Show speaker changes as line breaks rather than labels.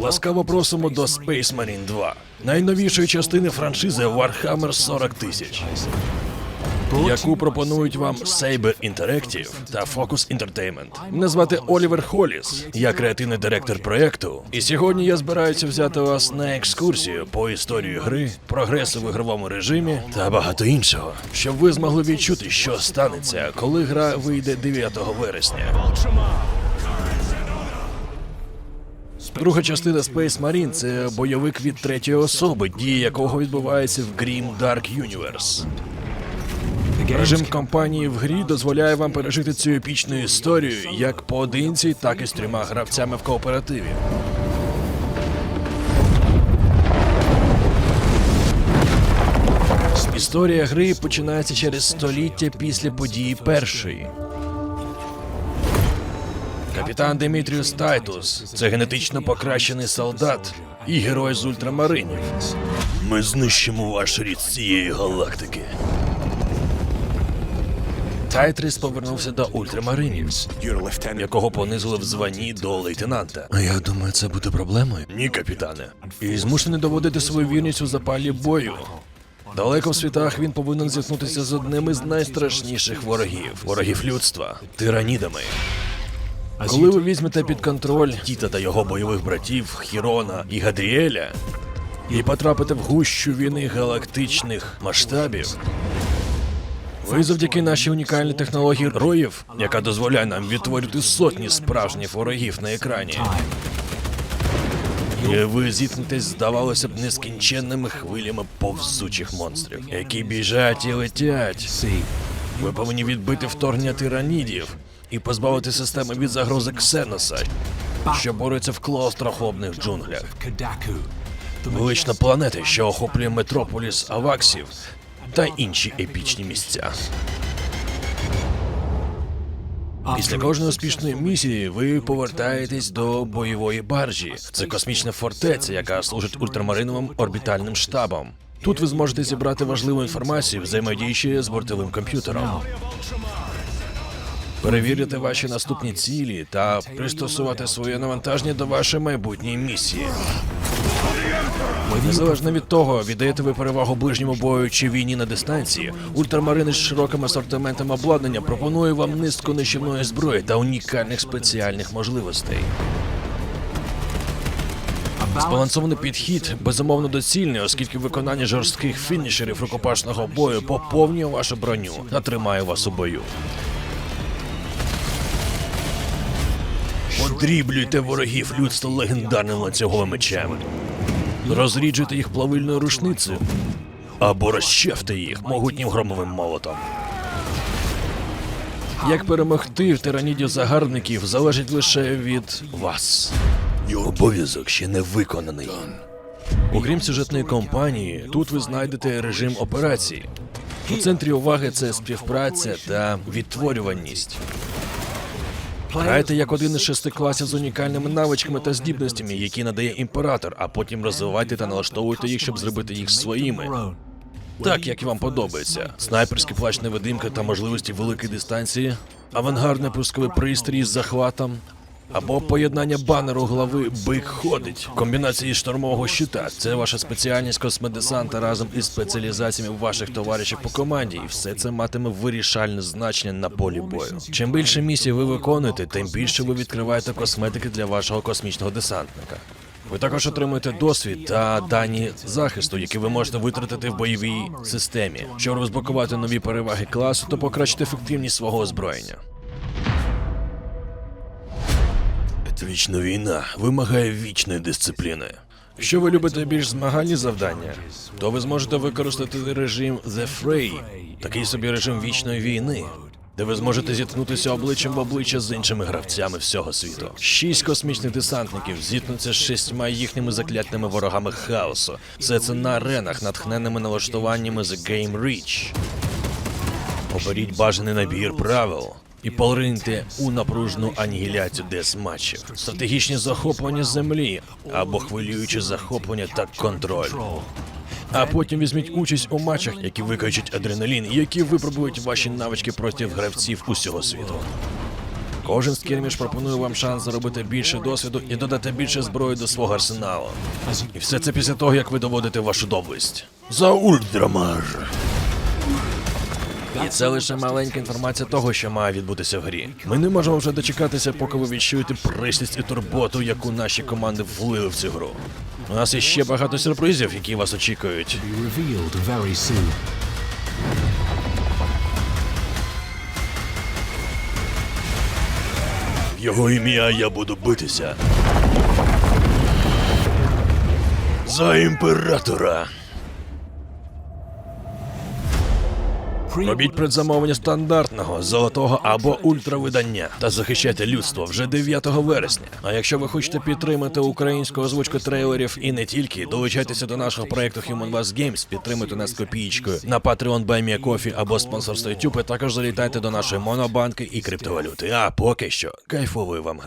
Ласкаво просимо до Space Marine 2, найновішої частини франшизи Warhammer 40 тисяч, яку пропонують вам Saber Interactive та Focus Entertainment. Мене звати Олівер Холіс, я креативний директор проєкту, і сьогодні я збираюся взяти вас на екскурсію по історії гри, прогресу в ігровому режимі та багато іншого, щоб ви змогли відчути, що станеться, коли гра вийде 9 вересня. Друга частина Space Marine – це бойовик від третьої особи, дії якого відбувається в Grim Dark Universe. Режим кампанії в грі дозволяє вам пережити цю епічну історію як поодинці, так і з трьома гравцями в кооперативі. Історія гри починається через століття після події першої. Капітан Демітріус Тайтус це генетично покращений солдат і герой з ультрамаринів. Ми знищимо ваш рід з цієї галактики. Тайтріс повернувся до ультрамаринів, якого понизили в званні до лейтенанта. А я думаю, це буде проблемою. Ні, капітане. І змушений доводити свою вірність у запалі бою. Далеко в світах він повинен зіткнутися з одним із найстрашніших ворогів ворогів людства тиранідами. Коли ви візьмете під контроль Тіта та його бойових братів Хірона і Гадріеля і потрапите в гущу війни галактичних масштабів, ви завдяки нашій унікальній технології роїв, яка дозволяє нам відтворити сотні справжніх ворогів на екрані. І ви зіткнетесь, здавалося б, нескінченними хвилями повзучих монстрів, які біжать і летять. Ви повинні відбити вторгнення тиранідів і позбавити системи від загрози Ксеноса, що бореться в клаустрофобних джунглях. Велична планета, що охоплює метрополіс Аваксів та інші епічні місця. Після кожної успішної місії ви повертаєтесь до бойової баржі. Це космічна фортеця, яка служить ультрамариновим орбітальним штабом. Тут ви зможете зібрати важливу інформацію, взаємодіючи з бортовим комп'ютером. Перевірити ваші наступні цілі та пристосувати своє навантаження до вашої майбутньої місії. Незалежно від того, віддаєте ви перевагу ближньому бою чи війні на дистанції, ультрамарини з широким асортиментом обладнання пропонує вам низку нищівної зброї та унікальних спеціальних можливостей. Збалансований підхід безумовно доцільний, оскільки виконання жорстких фінішерів рукопашного бою поповнює вашу броню та тримає вас у бою. Подріблюйте ворогів людства легендарним ланцюговим мечем. Розріджуйте їх плавильною рушницею або розчавте їх могутнім громовим молотом. Як перемогти в тиранідів загарбників залежить лише від вас. Обов'язок ще не виконаний. Окрім сюжетної кампанії, тут ви знайдете режим операції. У центрі уваги це співпраця та відтворюваність. Грайте як один із шести класів з унікальними навичками та здібностями, які надає імператор, а потім розвивайте та налаштовуйте їх, щоб зробити їх своїми. Так, як вам подобається. Снайперський плащ невидимка та можливості великої дистанції, авангардний пусковий пристрій з захватом. Або поєднання банеру глави Бик ходить, комбінації штурмового щита. Це ваша спеціальність космодесанта разом із спеціалізаціями ваших товаришів по команді, і все це матиме вирішальне значення на полі бою. Чим більше місій ви виконуєте, тим більше ви відкриваєте косметики для вашого космічного десантника. Ви також отримуєте досвід та дані захисту, які ви можете витратити в бойовій системі, щоб розблокувати нові переваги класу та покращити ефективність свого озброєння. Вічна війна вимагає вічної дисципліни. Якщо ви любите більш змагальні завдання, то ви зможете використати режим The Fray, такий собі режим вічної війни, де ви зможете зіткнутися обличчям в обличчя з іншими гравцями всього світу. Шість космічних десантників зіткнуться з шістьма їхніми заклятними ворогами хаосу. Все це на аренах, натхненими налаштуваннями з Game Reach. Оберіть бажаний набір правил і пориньте у напружну анігіляцію дес-матчів, стратегічні захоплення землі або хвилюючі захоплення та контроль. А потім візьміть участь у матчах, які викачуть адреналін, і які випробують ваші навички проти гравців усього світу. Кожен скірміш пропонує вам шанс заробити більше досвіду і додати більше зброї до свого арсеналу. І все це після того, як ви доводите вашу доблесть. За ультрамар. І це лише маленька інформація того, що має відбутися в грі. Ми не можемо вже дочекатися, поки ви відчуєте присність і турботу, яку наші команди влили в цю гру. У нас є ще багато сюрпризів, які вас очікують. В його ім'я я буду битися. За імператора. Робіть предзамовлення стандартного, золотого або ультравидання та захищайте людство вже 9 вересня. А якщо ви хочете підтримати українську озвучку трейлерів і не тільки, долучайтеся до нашого проекту Human West Games, підтримуйте нас копієчкою на Patreon a Coffee або спонсорство YouTube, і також залітайте до нашої монобанки і криптовалюти. А поки що кайфової вам гри.